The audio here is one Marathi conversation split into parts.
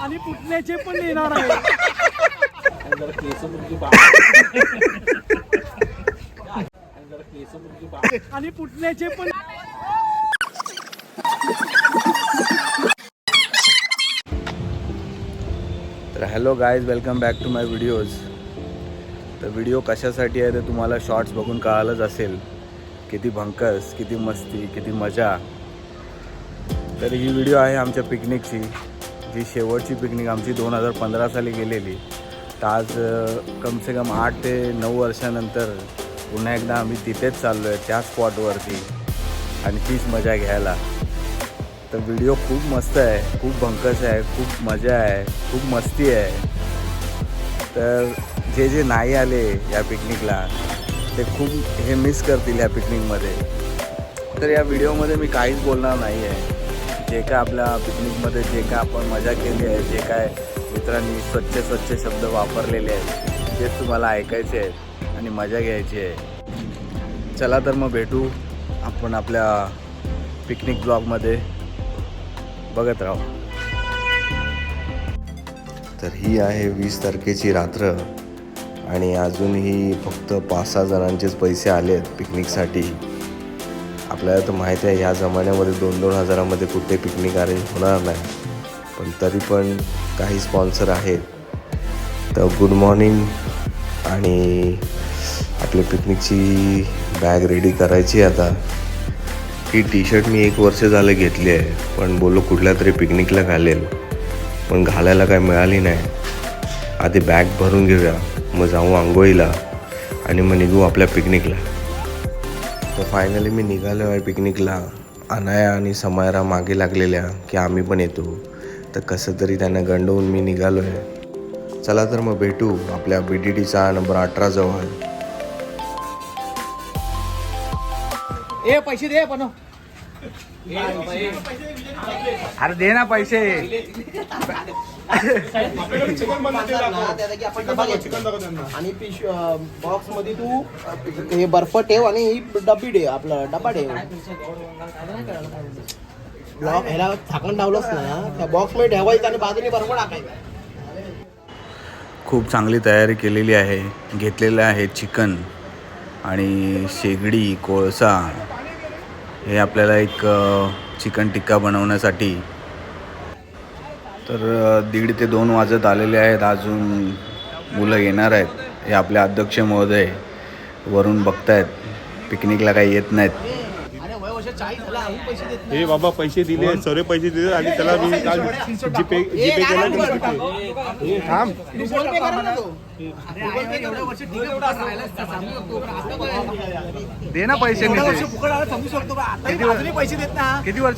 आणि पुतण्याचे पण येणार आहे. आणि पुतण्याचे पण तर hello guys welcome back to my videos तर व्हिडिओ कशासाठी आहे ते तुम्हाला शॉर्ट्स बघून कळालंच असेल. किती भंकस किती मस्ती किती मजा. तर ही व्हिडिओ आहे आमच्या पिकनिकची जी शेवटची पिकनिक आमची दोन हजार पंधरा साली गेलेली. तर आज कमसे कम से कम आठ ते नऊ वर्षानंतर पुन्हा एकदा आम्ही तिथेच चाललो आहे त्या स्पॉटवरती आणि तीच मजा घ्यायला. तर व्हिडिओ खूप मस्त आहे खूप भंकस आहे खूप मजा आहे खूप मस्ती आहे. तर जे जे नाही आले या पिकनिकला ते खूप हे मिस करतील या पिकनिकमध्ये. तर या व्हिडिओमध्ये मी काहीच बोलणार नाही आहे जे काय आपल्या पिकनिकमध्ये जे काय आपण मजा केली आहे जे काय मित्रांनी स्वच्छ स्वच्छ शब्द वापरलेले आहेत तेच तुम्हाला ऐकायचे आहेत आणि मजा घ्यायची आहे. चला तर मग भेटू आपण आपल्या पिकनिक ब्लॉगमध्ये. बघत राहू. तर ही आहे वीस तारखेची रात्र. आणि अजूनही फक्त पाच सहा जणांचेच पैसे आले आहेत पिकनिकसाठी. आपल्याला तर माहीत आहे ह्या जमान्यामध्ये दोन दोन हजारामध्ये कुठे पिकनिक अरेंज होणार नाही. पण तरी पण काही स्पॉन्सर आहेत. तर गुड मॉर्निंग आणि आपली पिकनिकची बॅग रेडी करायची आहे आता. ही टी शर्ट मी एक वर्ष झालं घेतली आहे पण बोललो कुठल्या तरी पिकनिकला घालेल. पण घालायला काय मिळाली नाही. आधी बॅग भरून घेऊया. मग जाऊ आंघोळीला आणि मग निघू आपल्या पिकनिकला. तर फायनली मी निघालो आहे पिकनिकला. अनाया आणि समायरा मागे लागलेल्या की आम्ही पण येतो. तर कसं तरी त्यांना गंडवून मी निघालो आहे. चला तर मग भेटू आपल्या बी डी टीचा नंबर अठराजवळ ए पैसे दे पण अरे दे ना पैसे. आणि बॉक्समध्ये तू हे बर्फ ठेव आणि ही डब्बी ठेव आपलं डबा ठेव. ब्लॉक ह्याला झाकण लावलंच ना त्या बॉक्समध्ये ठेवायचं आणि बाजूने बर्फ टाकायचा. खूप चांगली तयारी केलेली आहे. घेतलेलं आहे चिकन आणि शेगडी कोळसा. हे आपल्याला एक चिकन टिक्का बनवण्यासाठी तर दीड ते दोन वाजत आलेले आहेत. अजून मुलं येणार आहेत. हे आपले अध्यक्ष महोदय वरून बघतायत. पिकनिकला काही येत नाहीत. हे बाबा पैसे दिले सर्व पैसे दिले आणि त्याला मी काल जीपे जीपे केला हे थांब. दे ना पैसे एवढ्या वर्ष फुकट आला समजू शकतो पण आता अजूनही पैसे देत ना. किती वर्ष?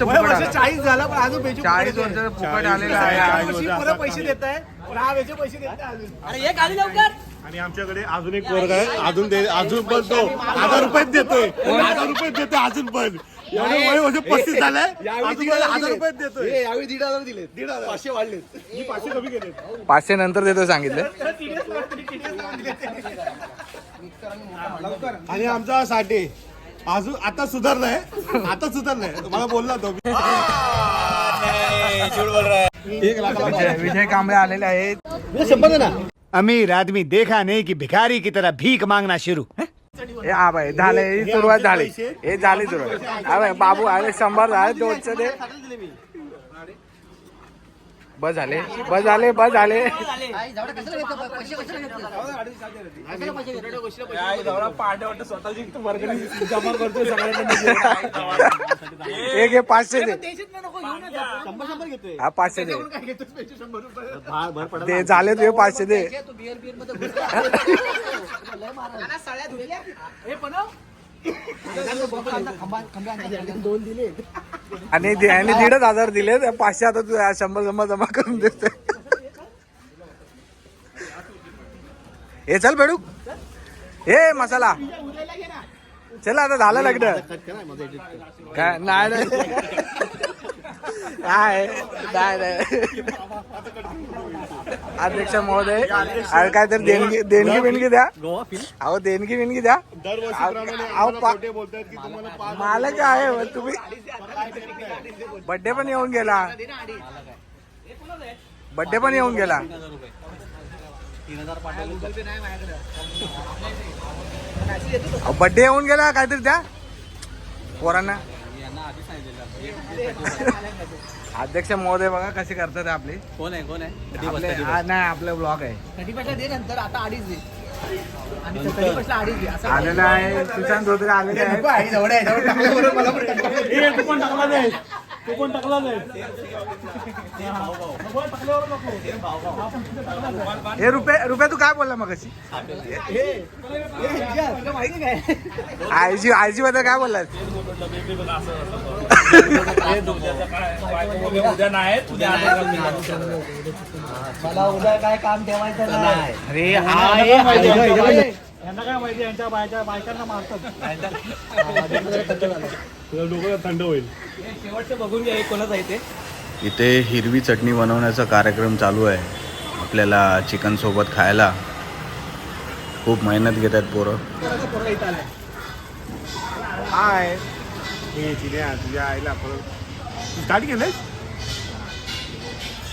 चाळीस झाला पण अजून पैसे चाळीस वर्ष. फुकट आलेलं आहे. पैसे देत आहे पण हा वेळचे पैसे देत नाही अजून. अरे एक आली लवकर. आणि आमच्याकडे अजून एक वर्ग आहे. अजून दे अजून पण तो हजार रुपये देतोय. हजार रुपये देतोय अजून पण. एवढे वय वर्ष पस्तीस झालंय अजून हजार रुपये देतोय. यावेळी दीड हजार दिले दीड हजार. पाचशे वाढले मी पाचशे कमी केले पाचशे नंतर देतो सांगितलं. आणि आमचा साठी अजून आता सुधारलाय. आता सुधारलाय. मला बोलला तो. एक लाख विजय कांबळे आलेले आहेत. अमीर आदमी देखा नहीं कि भिखारी की तरह भीख मांगना शुरू। हे हा भाई झाले ही सुरुवात झाली. हे झाली सुरुवात. हा भाई बाबू आले शंभर झाले दोनशे दे. बस झाले बस झाले बस झाले. एक हे पाचशे दे. हा पाचशे दे. काय घेतोस पैसे? शंभर रुपये. ते झाले तुझे पाचशे दे. सळ्या हे पण दोन दिले आणि आणि दीडच हजार दिले पाचशे आता तू शंभर शंभर जमा करून देते हे चल बेडू. हे मसाला. चल आता झालं लग्न. काय? नाही नाही. काय नाही नाही. अध्यक्ष महोदय अरे काय तर देणगी देणगी बिणगी द्या. अहो देणगी बिणगी द्या. दरवर्षीप्रमाणे अहो, आम्हाला पा- खोटे बोलतायत की तुम्हाला पाच मालक आहे तुम्ही बड्डे पण येऊन गेला. बड्डे पण येऊन गेला. बड्डे येऊन गेला काहीतरी द्या. पोरांना. अध्यक्ष महोदय बघा कसे करतात आपले. कोण आहे कोण आहे? आपले हा, नाही आपलं ब्लॉग आहे. कधी पैसा दे नंतर आता अडीच दे. आणि कधी पैसा अडीच दे असं आलेला आहे. सुशांत धोत्रे आलेले आहे तू पण टाकला नाही. हे रुपये रुपये तू काय बोलला मग अशी आयजी आयजी बद्दल काय बोललास? मला उद्या काय काम ठेवायचं नाही अरे यांना काय माहिती यांच्या बायच्या बायकांना मारतात. डोकं थंड होईल. शेवटचं बघून घ्या कोणाचं आहे ते? इथे हिरवी चटणी बनवण्याचा कार्यक्रम चालू आहे. आपल्याला चिकन सोबत खायला खूप मेहनत घेत आहेत पोरं हाय. हे तुझ्या आईला परत स्टार्ट केलंय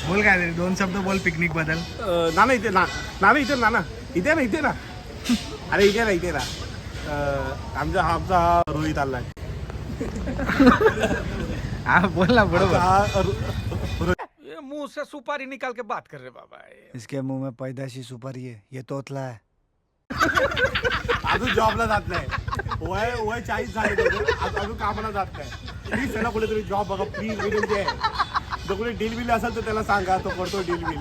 बोल काय दोन शब्द बोल पिकनिकबद्दल. नाना इथे ना नाना इथे नाना. इथे ना इथे ना. अरे इथे ना इथे ना. आमचा हा आमचा हा रोहित आलाय. हा हा रो- मुंह से सुपारी निकाल के बात कर रहे बाबा इसके मुंह में पैदाशी सुपारी है ये तोतला है। अजून जॉबला जात नाही वय वय चाळीस झाले अजून कामाला जात नाही प्लीज त्याला कुठेतरी जॉब बघा प्लीज विनंती आहे जर कुठे डील बिल असेल तर त्याला सांगा तो करतो डील बिल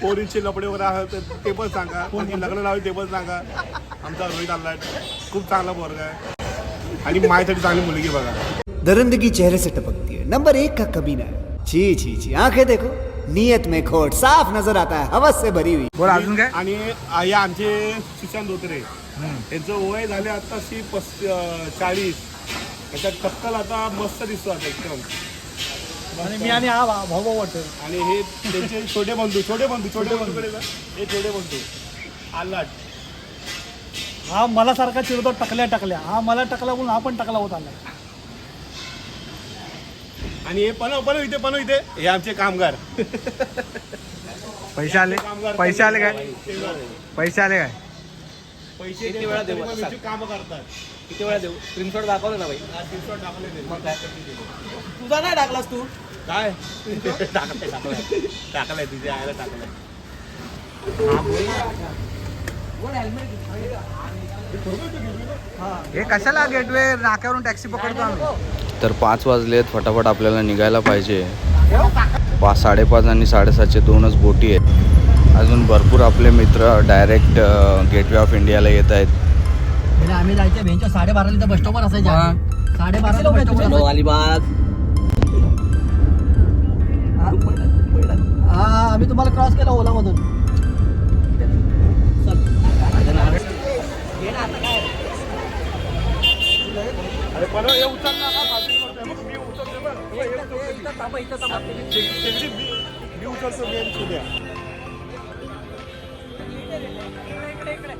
पोरींचे लपडे वगैरे आहेत तर ते पण सांगा। कोणी लग्न लावले ते पण सांगा आमचा रोहित आलाय खूप चांगला पोरगा आहे आणि माझ्यासाठी चांगली मुलगी बघा. दरिंदगी चेहरे से टपकती है। नंबर एक का कमीना है छी छी छी आंखें देखो। नीयत में खोट साफ नजर आता है। हवस से भरी हुई। बोल अजून काय? आणि हे आमचे सुशांत धोत्रे. त्यांचं वय झाले आताशी पस अं, चाळीस. त्याच्यात कत्तल आता मस्त दिसतो आता एकदम. आणि मी आणि हा भाऊ भाऊ वाटतो आणि हे त्यांचे छोटे बंधू छोटे बंधू. छोटे बंधू. हे छोटे बंधू. आलाट. हा मला सारखा चिरतो टकल्या टकल्या. हा मला टकला म्हणून हा पण टकला होत आला. आणि हे पण पण इथे पण इथे. हे आमचे कामगार. पैसे आले? पैसे आले काय? पैसे आले काय? पैसे किती वेळा देऊ? काम करतात. किती वेळा देऊ? स्क्रीनशॉट दाखवलं ना भाई स्क्रीनशॉट काय? तुझा नाही टाकलास तू? काय? टाकलंय टाकलंय. टाकलंय तिथे आयला टाकलंय. हे कशाला गेटवे? नाक्यावरून टॅक्सी पकडतो आम्ही. तर पाच वाजलेत फटाफट आपल्याला निघायला पाहिजे. पाच साडेपाच आणि साडेसातचे दोनच बोटी आहेत. अजून भरपूर आपले मित्र डायरेक्ट गेटवे ऑफ इंडियाला येत आहेत. आम्ही जायचं बेंच साडेबाराला तर बस स्टॉपवर असायचं साडेबाराला बस स्टॉपवर अलिबाग. हा आम्ही तुम्हाला क्रॉस केला ओला मधून अरे पण हे उचल ना का करतोय. मग मी उचलतोय बरं हे उचलतोय. त्यांची मी- मी उचलतो इकडे इकडे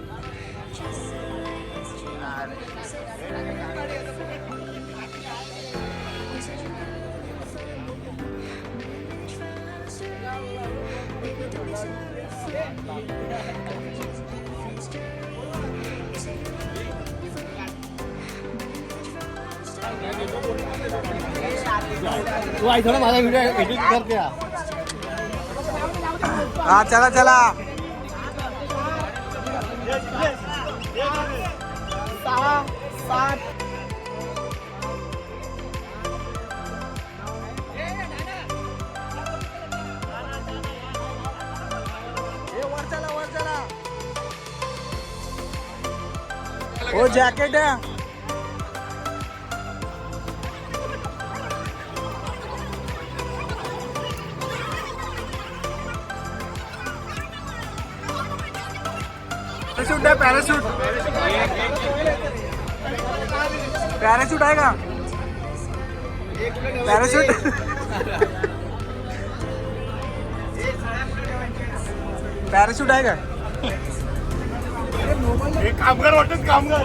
तू आई थोडा माझा व्हिडिओ एडिट करते हा चला चला. सहा सात. हो जॅकेट आहे. पॅराशूट आहे पॅराशूट पॅराशूट आहे का? पॅराशूट पॅराशूट आहे का? हे कामगार वाटत कामगार.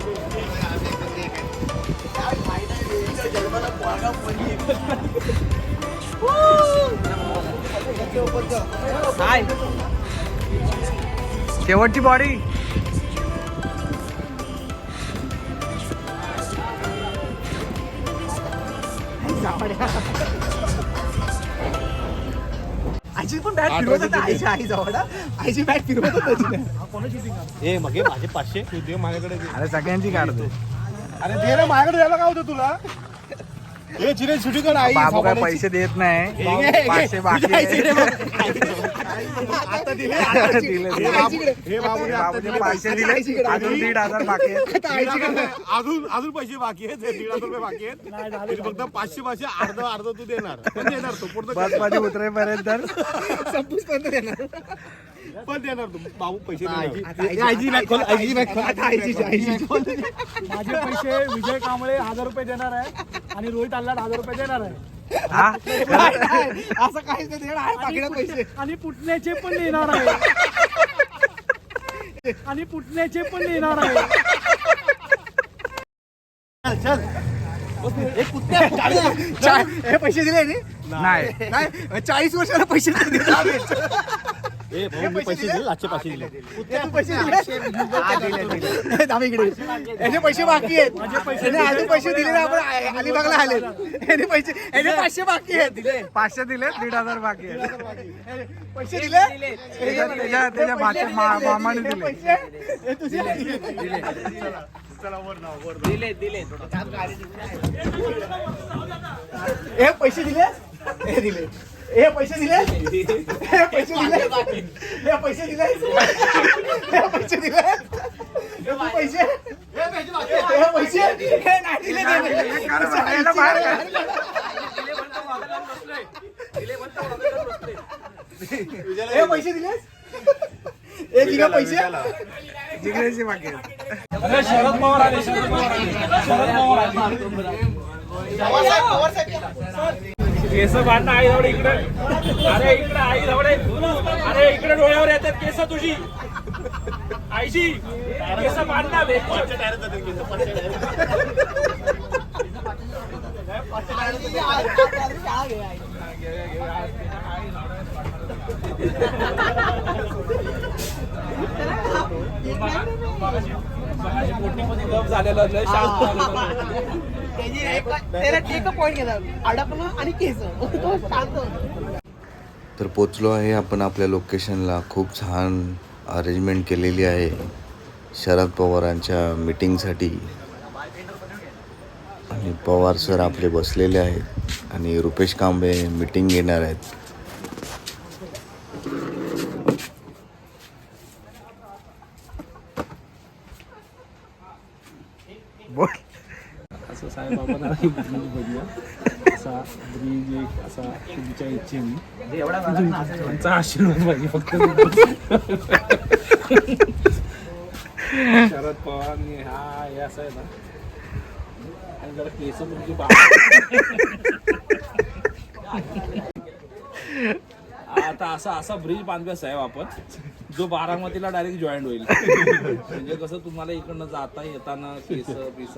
शेवटची बॉडी. आईची पण बॅट फिरवत होता आईच्या आई जवळ आईची बॅट फिरवत होता ए मग माझे पाचशे माझ्याकडे. अरे सगळ्यांची काढतो अरे माझ्याकडे द्यायला काय होतं तुला? हे चिरे सुटी कर आई बाबू काय. पैसे देत नाही. पाचशे बाकी आहे. आता दिले. दिले, हे दिले. हे बाबूने बाबूने पैसे. दिले. अजून दीड हजार बाकी अजून अजून पैसे बाकी आहेत. दीड हजार रुपये बाकी आहेत. फक्त पाचशे पाचशे अर्ध अर्ध तू देणार. पण देणार तू. पुढचं बसमध्ये उतरेपर्यंत. तर संपूस पर्यंत देणार. पण देणार तू. बाबू पैसे माझे पैसे विजय कांबळे हजार रुपये देणार आहे आणि रोहित आल्लाड हजार रुपये देणार आहे. हा? असं काहीच नाही देणार आहे आणि पाकिटात पैसे. आणि पुटण्याचे पण देणार आहे. आणि पुटण्याचे पण देणार आहे. हे पैसे दिले नी? नाही. नाही. चाळीस वर्षाला पैसे नाही दिले. ए भाऊ मी पैसे दिले? दिले तू दिले. इकडे याचे पैसे बाकी आहेत. याने अजून पैसे दिले ना आपण अलिबागला आले याने पैसे याने पाचशे बाकी आहेत. दिले. पाचशे दिले दीड हजार बाकी आहेत. पैसे दिले? त्याच्या त्याच्या- त्याच्या भाच्या मा- मामाने दिले. पैसे? हे तुझे? हे पैसे दिले? हे दिले. हे पैसे दिले? हे पैसे दिले? हे पैसे दिले? हे पैसे दिले? हे तू पैसे हे पैसे? हे नाही दिले. हे पैसे दिले? हे दिले पैसे? बाकी आहेत शरद पवार आले शरद पवार आले. शरद पवार आले. केस बांधणं आई जवळ इकडे. अरे इकडे आई जवळ अरे इकडे डोळ्यावर येतात केस तुझी. आईची केस बांधणार झालेलं लय शांत झालेलं. त्याला एक पॉईंट घेतात अडकणं आणि केस तो शांत होतो. तर पोचलो आहे आपण आपल्या लोकेशनला खूप छान अरेंजमेंट केलेली आहे शरद पवारांच्या मीटिंगसाठी आणि पवार सर आपले बसलेले आहेत. आणि रुपेश कांबळे मीटिंग घेणार आहेत बोल असं बघूया असा ब्रिज एक असा तुमच्या इच्छेने तुमचा आशीर्वाद पाहिजे फक्त. शरद पवारनी हा हे असं आहे ना. आणि जरा केस तुमची हा आता असा असा ब्रिज बांधूया साहेब आपण जो बारामतीला डायरेक्ट जॉईन होईल. म्हणजे कसं तुम्हाला इकडनं जाता येताना केस पिस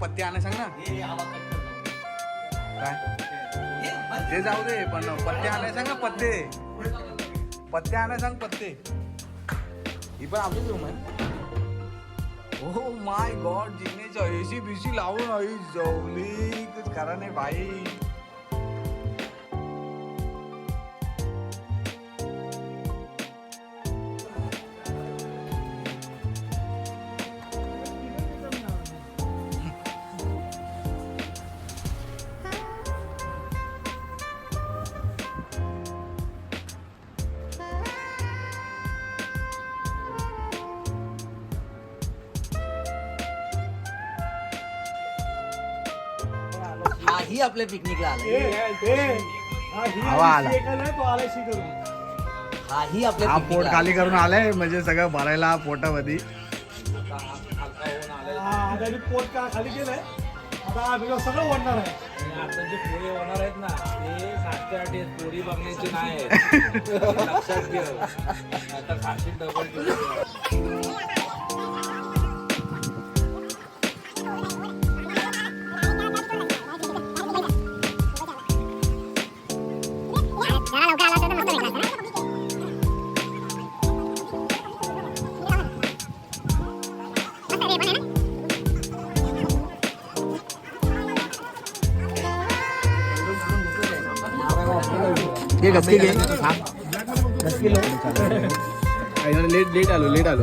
पत्ते आणा सांग ना. काय? ते जाऊ दे पण पत्ते आणाय सांग ना पत्ते. पत्ते आणाय सांग पत्ते. ही पण आपलीच रूम आहे. हो माय गॉड जिनेच्या एसी बीसी लावून आई जवली कुछ करा नाही भाई हाही आपल्या पिकनिकला आला. हा ही हवा आला. हाही आपल्या हा पोट खाली करून आलाय म्हणजे सगळं भरायला पोटामध्ये. हा पोट का खाली केलंय? आता हा व्हिडिओ सगळं वाढणार आहे. आता जे पोळे होणार आहेत ना ते सातशे आठ आहेत पोळी बघण्याचे नाही आहेत. लक्षात ठेव. आता खाशी डबल लेट लेट आलो लेट आलो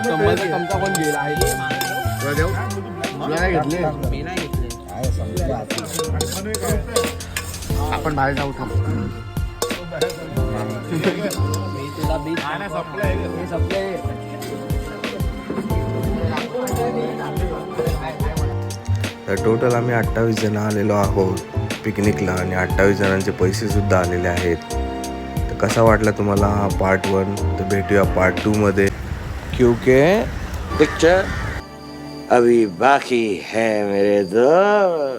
चमचा घेईल देऊ तुला नाही घेतले आपण बाहेर जाऊ थांब. मी तुला बीच मी संपले तर टोटल आम्ही अठ्ठावीस जण आलेलो आहोत पिकनिकला आणि अठ्ठावीस जणांचे पैसेसुद्धा आलेले आहेत. तर कसा वाटला तुम्हाला हा पार्ट वन तर भेटूया पार्ट टू मध्ये. क्योंकि पिक्चर अभी बाकी है मेरे दो